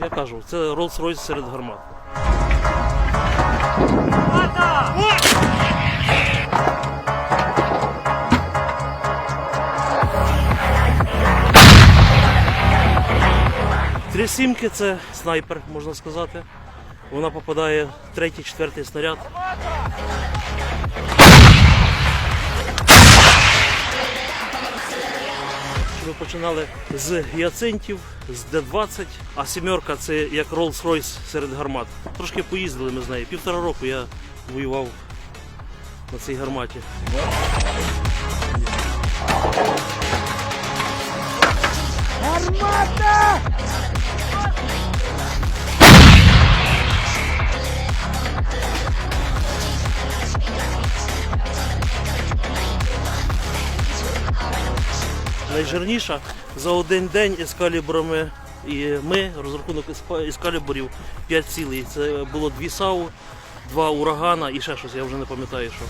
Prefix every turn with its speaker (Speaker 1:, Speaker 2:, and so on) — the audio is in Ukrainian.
Speaker 1: Я кажу, це Rolls-Royce серед гармат. Три сімки це снайпер, можна сказати. Вона попадає в третій, четвертий снаряд. Ми починали з гіацинтів, з Д-20, а сімерка це як Rolls-Royce серед гармат. Трошки поїздили ми з нею. Півтора року я воював на цій гарматі. Найжирніша за один день ескалібрами і ми, розрахунок із ескалібрів 5 цілей. Це було дві САУ, два урагана і ще щось, я вже не пам'ятаю що.